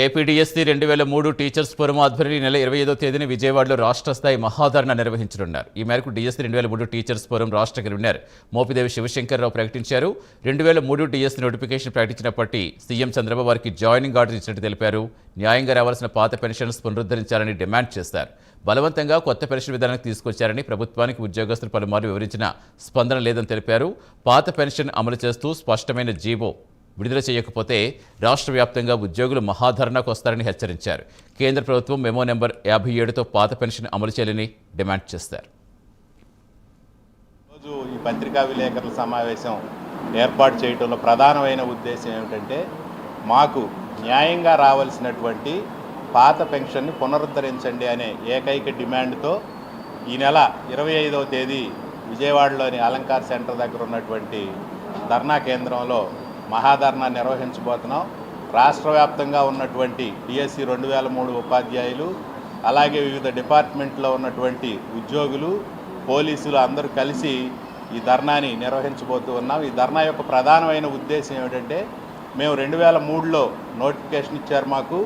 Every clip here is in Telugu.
ఏపీడీఎస్సీ రెండు వేల మూడు టీచర్స్ ఫోరం ఆధ్వర్యంలో నెల ఇరవై ఐదో తేదీన విజయవాడలో రాష్ట్ర స్థాయి మహాధరణ నిర్వహించనున్నారు. ఈ మేరకు డీఎస్సీ రెండు వేల మూడు టీచర్స్ ఫోరం రాష్ట్ర కన్వీనర్ మోపిదేవి శివశంకర్రావు ప్రకటించారు. రెండు వేల మూడు డిఎస్సీ నోటిఫికేషన్ ప్రకటించినప్పటి సీఎం చంద్రబాబు వారికి జాయినింగ్ ఆర్డర్ ఇచ్చినట్టు తెలిపారు. న్యాయంగా రావాల్సిన పాత పెన్షన్స్ పునరుద్ధరించాలని డిమాండ్ చేశారు. బలవంతంగా కొత్త పెన్షన్ విధానానికి తీసుకొచ్చారని ప్రభుత్వానికి ఉద్యోగస్తులు పలుమార్లు వివరించిన స్పందన లేదని తెలిపారు. పాత పెన్షన్ అమలు చేస్తూ స్పష్టమైన జీవో విడుదల చేయకపోతే రాష్ట్ర వ్యాప్తంగా ఉద్యోగులు మహాధరణకు వస్తారని హెచ్చరించారు. కేంద్ర ప్రభుత్వం మెమో నెంబర్ యాభై ఏడుతో పాత పెన్షన్ అమలు చేయాలని డిమాండ్ చేస్తారు. రోజు ఈ పత్రికా విలేకరుల సమావేశం ఏర్పాటు చేయడంలో ప్రధానమైన ఉద్దేశం ఏమిటంటే మాకు న్యాయంగా రావాల్సినటువంటి పాత పెన్షన్ని పునరుద్ధరించండి అనే ఏకైక డిమాండ్తో ఈ నెల ఇరవై ఐదవ తేదీ విజయవాడలోని అలంకార్ సెంటర్ దగ్గర ఉన్నటువంటి ధర్నా కేంద్రంలో మహాధర్నా నిర్వహించబోతున్నాం. రాష్ట్ర వ్యాప్తంగా ఉన్నటువంటి డిఎస్సి రెండు వేల మూడు ఉపాధ్యాయులు అలాగే వివిధ డిపార్ట్మెంట్లో ఉన్నటువంటి ఉద్యోగులు పోలీసులు అందరూ కలిసి ఈ ధర్నాని నిర్వహించబోతూ ఉన్నాం. ఈ ధర్నా యొక్క ప్రధానమైన ఉద్దేశం ఏమిటంటే మేము రెండు వేల మూడులో నోటిఫికేషన్ ఇచ్చారు మాకు.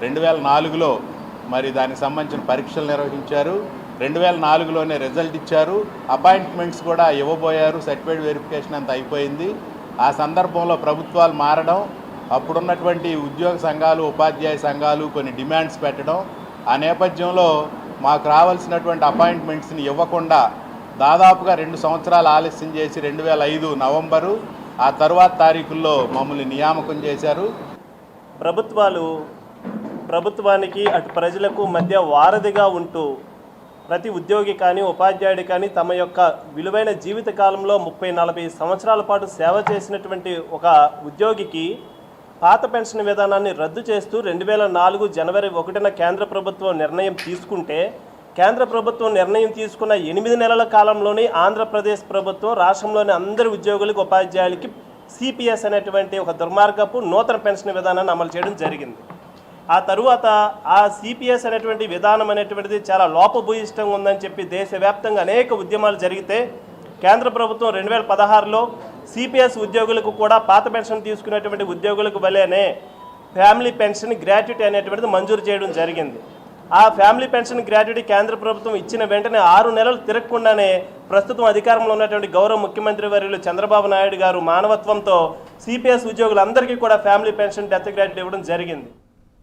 రెండు వేల నాలుగులో మరి దానికి సంబంధించిన పరీక్షలు నిర్వహించారు. రెండు వేల నాలుగులోనే రిజల్ట్ ఇచ్చారు. అపాయింట్మెంట్స్ కూడా ఇవ్వబోయారు. సర్టిఫికేట్ వెరిఫికేషన్ అంతా అయిపోయింది. ఆ సందర్భంలో ప్రభుత్వాలు మారడం అప్పుడున్నటువంటి ఉద్యోగ సంఘాలు ఉపాధ్యాయ సంఘాలు కొన్ని డిమాండ్స్ పెట్టడం ఆ నేపథ్యంలో మాకు రావాల్సినటువంటి అపాయింట్మెంట్స్ని ఇవ్వకుండా దాదాపుగా రెండు సంవత్సరాలు ఆలస్యం చేసి రెండు వేల ఐదు నవంబరు ఆ తరువాత తారీఖుల్లో మమ్మల్ని నియామకం చేశారు. ప్రభుత్వాలు ప్రభుత్వానికి అటు ప్రజలకు మధ్య వారధిగా ఉంటూ ప్రతి ఉద్యోగి కానీ ఉపాధ్యాయుడు కానీ తమ యొక్క విలువైన జీవిత కాలంలో ముప్పై నలభై సంవత్సరాల పాటు సేవ చేసినటువంటి ఒక ఉద్యోగికి పాత పెన్షన్ విధానాన్ని రద్దు చేస్తూ రెండు వేల నాలుగు జనవరి ఒకటిన కేంద్ర ప్రభుత్వం నిర్ణయం తీసుకుంటే కేంద్ర ప్రభుత్వం నిర్ణయం తీసుకున్న ఎనిమిది నెలల కాలంలోనే ఆంధ్రప్రదేశ్ ప్రభుత్వం రాష్ట్రంలోని అందరి ఉద్యోగులకు ఉపాధ్యాయులకి సిపిఎస్ అనేటువంటి ఒక దుర్మార్గపు నూతన పెన్షన్ విధానాన్ని అమలు చేయడం జరిగింది. ఆ తరువాత ఆ సిపిఎస్ అనేటువంటి విధానం అనేటువంటిది చాలా లోపభూయిష్టంగా ఉందని చెప్పి దేశవ్యాప్తంగా అనేక ఉద్యమాలు జరిగితే కేంద్ర ప్రభుత్వం రెండు వేల పదహారులో సిపిఎస్ ఉద్యోగులకు కూడా పాత పెన్షన్ తీసుకునేటువంటి ఉద్యోగులకు వలేనే ఫ్యామిలీ పెన్షన్ గ్రాట్యుటీ అనేటువంటిది మంజూరు చేయడం జరిగింది. ఆ ఫ్యామిలీ పెన్షన్ గ్రాట్యుటీ కేంద్ర ప్రభుత్వం ఇచ్చిన వెంటనే ఆరు నెలలు తిరగకుండానే ప్రస్తుతం అధికారంలో ఉన్నటువంటి గౌరవ ముఖ్యమంత్రి వర్యులు చంద్రబాబు నాయుడు గారు మానవత్వంతో సిపిఎస్ ఉద్యోగులందరికీ కూడా ఫ్యామిలీ పెన్షన్ డెత్ గ్రాట్యుటీ ఇవ్వడం జరిగింది.